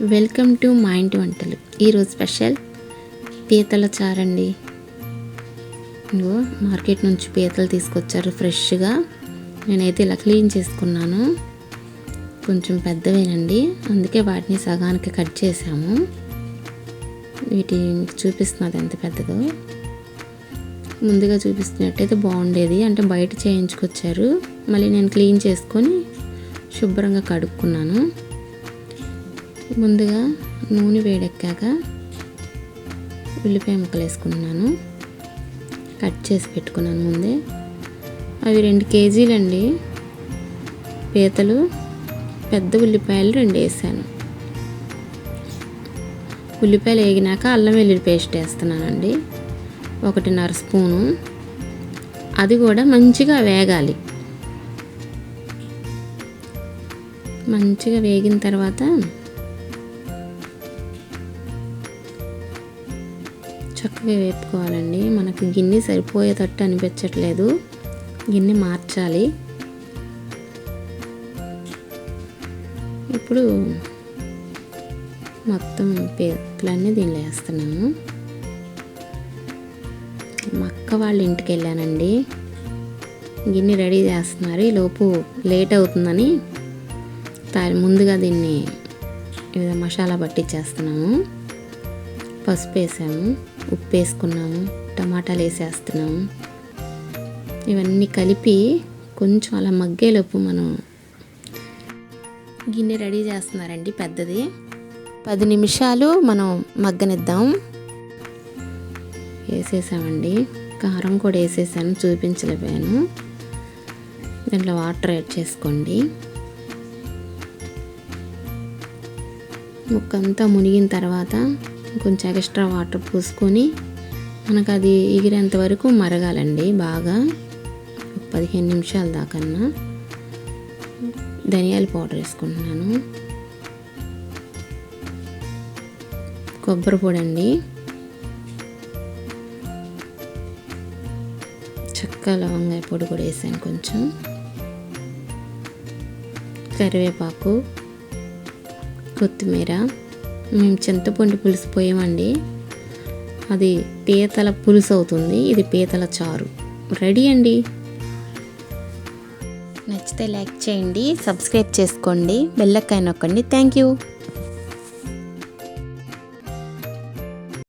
Welcome to మా ఇంటి వంటలు. ఈరోజు స్పెషల్ పీతల చారండి. ఇదిగో మార్కెట్ నుంచి పీతలు తీసుకొచ్చారు ఫ్రెష్గా. నేనైతే ఇలా క్లీన్ చేసుకున్నాను. కొంచెం పెద్దవేనండి. అందుకే వాటిని సగానికి కట్ చేసాము వీటి చూపిస్తున్నది ఎంత పెద్దదో. ముందుగా చూపిస్తున్నట్టయితే బాగుండేది. అంటే బయట చేయించుకొచ్చారు. మళ్ళీ నేను క్లీన్ చేసుకొని శుభ్రంగా కడుక్కున్నాను. ముందుగా నూనె వేడెక్కాక ఉల్లిపాయ ముక్కలు వేసుకున్నాను కట్ చేసి పెట్టుకున్నాను ముందే. అవి రెండు కేజీలండి. పీతలు పెద్ద ఉల్లిపాయలు రెండు వేసాను. ఉల్లిపాయలు వేగినాక అల్లం వెల్లుల్లి పేస్ట్ వేస్తున్నానండి. ఒకటిన్నర స్పూను. అది కూడా మంచిగా వేగాలి. మంచిగా వేగిన తర్వాత చక్కగా వేపుకోవాలండి. మనకు గిన్నె సరిపోయేటట్టు అనిపించట్లేదు. గిన్నె మార్చాలి. ఇప్పుడు మొత్తం పేపులన్నీ దీనిలో వేస్తున్నాము. మా అక్క వాళ్ళ ఇంటికి వెళ్ళానండి. గిన్నె రెడీ చేస్తున్నారు. ఈలోపు లేట్ అవుతుందని తా- ముందుగా దీన్ని వివిధ మసాలా పట్టించేస్తున్నాము. పసుపు వేసాము. ఉప్పు వేసుకున్నాము టమాటాలు వేసేస్తున్నాము ఇవన్నీ కలిపి కొంచెం అలా మగ్గేలోపు మనం గిన్నె రెడీ చేస్తున్నారండి పెద్దది. పది నిమిషాలు మనం మగ్గనిద్దాం. వేసేసామండి. కారం కూడా వేసేసాను చూపించలేకపోయాను. దీంట్లో వాటర్ యాడ్ చేసుకోండి. ముక్కంతా మునిగిన తర్వాత కొంచెం ఎక్స్ట్రా వాటర్ పూసుకొని మనకు అది ఎగిరేంత వరకు మరగాలండి బాగా. పదిహేను నిమిషాల దాకన్నా ధనియాల పౌడర్ వేసుకుంటున్నాను. కొబ్బరి పొడి అండి. చెక్క లవంగాయ పొడి కూడా వేసాను కొంచెం. కరివేపాకు కొత్తిమీర మేము చింతపండు పులుసు పోయామండి. అది పీతల పులుసు అవుతుంది. ఇది పీతల చారు. రెడీ అండి? నచ్చితే లైక్ చేయండి సబ్స్క్రైబ్ చేసుకోండి బెల్లక్కాయ నొక్కండి. Thank you